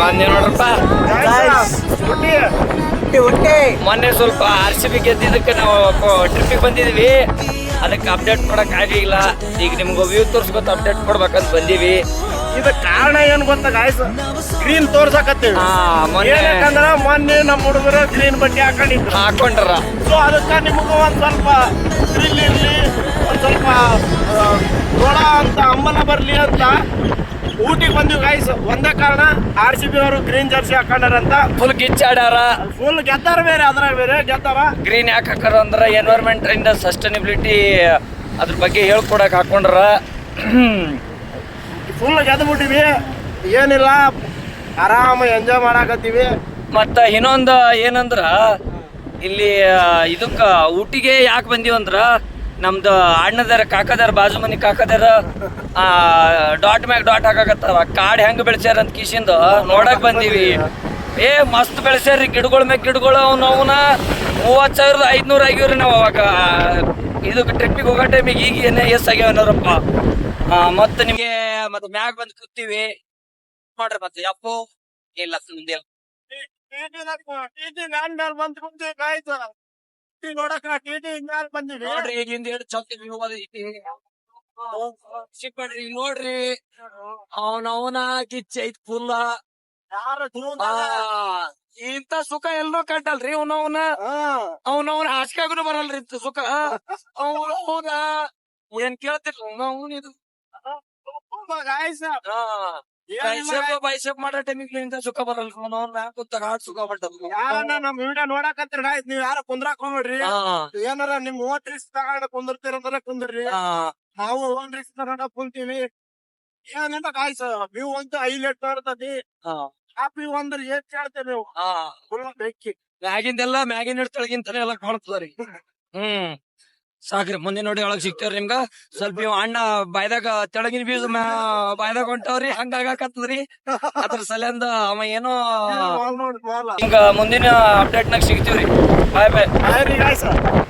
ಬಂದೆ ನೋಡ್ರಪ್ಪ. ಮೊನ್ನೆ ಸ್ವಲ್ಪ ಆರ್ ಸಿ ಬಿ ಗೆದ್ದಿದ್ದಕ್ಕೆ ನಾವು ಟ್ರಿಪ್ಪಿಗೆ ಬಂದಿದ್ವಿ ಅದಕ್ಕೆ ಅಪ್ಡೇಟ್ ಕೊಡಕ್ ಆಗಿಲ್ಲ ಈಗ ನಿಮ್ಗೆ ವ್ಯೂ ತೋರ್ಸ್ಕೊತ ಅಪ್ಡೇಟ್ ಕೊಡ್ಬೇಕಂತ ಬಂದೀವಿ. ಇದು ಕಾರಣ ಏನ್ ಗೊತ್ತಾ ಗಾಯ್ಸ್ ಗ್ರೀನ್ ತೋರ್ಸಕತ್ತೀವಿ. ಹಾ ಮೊನ್ನೆ ಏನಕ್ಕಂದ್ರ ಮೊನ್ನೆ ನಮ್ಮ ಹುಡುಗರು ಗ್ರೀನ್ ಬಟ್ಟೆ ಹಾಕೊಂಡಿದ್ರು. ಹಾಕೊಂಡ್ರ. ಸೊ ಅದಕ್ಕೆ ನಿಮಗೂ ಒಂದ್ ಸ್ವಲ್ಪ ಥ್ರಿಲ್ ಇರ್ಲಿ ಒಂದ್ ಸ್ವಲ್ಪ ನೋಡ ಅಂತ ಅಮ್ಮನ ಬರ್ಲಿ ಅಂತ ಊಟಿಗೆ ಬಂದಿವಿ ಗೈಸ್ ಒಂದೇ ಕಾರಣ ಆರ್ ಸಿ ಬಿ ಅವರು ಗ್ರೀನ್ ಜರ್ಸಿ ಹಾಕೊಂಡಾರಂತ. ಫುಲ್ ಗಿಚ್ಚಾಡ್ಯಾರ ಫುಲ್ ಗೆದ್ದಾರ ಬೇರೆ ಅದ್ರಾಗ ಬೇರೆ ಗೆದ್ದಾರ. ಗ್ರೀನ್ ಯಾಕೆ ಹಾಕಾರ ಅಂದ್ರೆ ಎನ್ವೈರ್ಮೆಂಟ್ ಇಂದ ಸಸ್ಟೈನಬಿಲಿಟಿ ಅದ್ರ ಬಗ್ಗೆ ಹೇಳ್ಕೊಡಕ್ ಹಾಕೊಂಡ್ರ. ಫುಲ್ ಗೆದ್ದು ಬಿಟ್ಟಿವಿ ಏನಿಲ್ಲ ಆರಾಮ ಎಂಜಾಯ್ ಮಾಡಾಕತ್ತೀವಿ. ಮತ್ತ ಇನ್ನೊಂದು ಏನಂದ್ರ ಇಲ್ಲಿ ಇದಕ್ಕ ಊಟಿಗೆ ಯಾಕೆ ಬಂದೀವಂದ್ರ ನಮ್ದು ಅಣ್ಣದಾರ, ಕಾಕದಾರ ಬಾಜು ಮನಿ ಕಾಕದಾರ ಡಾಟ್ ಮ್ಯಾಗ ಡಾಟ್ ಹಾಕಾಕತ್ತಾರ. ಕಾಡ್ ಹೆಂಗ್ ಬೆಳೆಸ್ಯಾರ ಅಂತ ಕಿಶಿಂದ ನೋಡಕ್ ಬಂದೀವಿ. ಏ, ಮಸ್ತ್ ಬೆಳೆಸ್ಯಾರ್ರಿ. ಗಿಡಗಳ ಮ್ಯಾಗ ಗಿಡಗಳು ಅವ್ನ ಅವನ ಮೂವತ್ ಸಾವಿರದ ಐದ್ನೂರ ಆಗಿವ್ರಿ ನಾವು ಅವಾಗ. ಇದಕ್ಕೆ ಟ್ರಿಪ್ಪಿಗೆ ಹೋಗೋ ಟೈಮಿಗೆ ಈಗ ಏನೇ ಎಸ್ ಆಗ್ಯಾವನವ್ರಪ್ಪ ಮತ್ತೆ ನಿಮಗೆ ಮತ್ತೆ ಮ್ಯಾಗ ಬಂದ್ ಕೂತೀವಿ. ಮಾಡ್ರಿ ಮತ್ತೆ ಯಪ್ಪು ಇಲ್ಲ ಮುಂದೆ ಟಿಟಿ ನೋಡಕ ಟಿಟಿ ಮ್ಯಾಲ್ ಬಂದಿವಿ ನೋಡ್ರಿ ಈಗಿಂದ ಎರಡು ಚೌಕಿ ಹೋಗೋದು ಐತಿ ಚಿಕ್ಕಡ್ರಿ ನೋಡ್ರಿ ಅವನ ಅವನ ಕಿಚ್ಚೈತ್ ಫುಲ್ಲ ಯಾರು ಇಂತ ಸುಖ ಎಲ್ಲೋ ಕಟ್ಟಲ್ರಿ ಅವನವನ ಅವನವನ ಹಾಸ್ಕಾಗನು ಬರಲ್ರಿ ಇಂತ ಸುಖ ಅವನ ಏನ್ ಕೇಳ್ತಿರ್ಲ ಅವನ ಇದು ಬೈಸೆಪ್ ಬೈಸೆಪ್ ಮಾಡೋ ಟೈಮಿಗೆ ಸುಖ ಬರಲ್ಲ ಅವನವನ ಕೂತಾಗ ಹಾಡ್ ಸುಖ ಬರ್ತದ ಯಾರನ್ನ ನಮ್ ವಿಡಿಯೋ ನೀವ್ ಯಾರು ಕುಂದ್ರಾಕ್ ಹೋಗ್ಬೇಡ್ರಿ. ಏನಾರ ನಿಮ್ ರಿಸ್ಕ್ ತಗೊಂಡ ಕುಂದಿರ್ತೀರಂದ್ರೆ ಕುಂದ್ರಿ ನಾವು ಓನ್ ರಿಸ್ಕ್ ತಗೊಂಡ ಕುಂತೀವಿ. ಏನಂತ ಕಾಯ್ಸ ಹೈಲೈಟ್ ಬರ್ತದಿ ಏನ್ ನೀವು? ಬೆಕ್ಕಿ ಮ್ಯಾಗಿಂದೆಲ್ಲ ಮ್ಯಾಗಿನ ಎಲ್ಲಾ ಎಲ್ಲ ಕಾಣ್ತದ್ರಿ ಹ್ಮ್. ಸಾಕ್ರಿ. ಮುಂದೆ ನೋಡಿ ಒಳಗ್ ಸಿಗ್ತೇವ್ರಿ ನಿಮ್ಗ. ಸ್ವಲ್ಪ ಇವ್ ಅಣ್ಣ ಬಾಯ್ದಾಗ ತೆಳಗಿನ ಬೀಜ ಬಾಯ್ದಾಗ ಹೊಂಟವ್ರಿ ಹಂಗಾಗತ್ತದ್ರಿ ಅದ್ರ ಸಲಿಂದ ಅವ ಏನೋ ಹಿಂಗ ಮುಂದಿನ ಅಪ್ಡೇಟ್ ನಾಗ ಸಿಗ್ತೀವ್ರಿ. ಬಾಯ್ ಬಾಯ್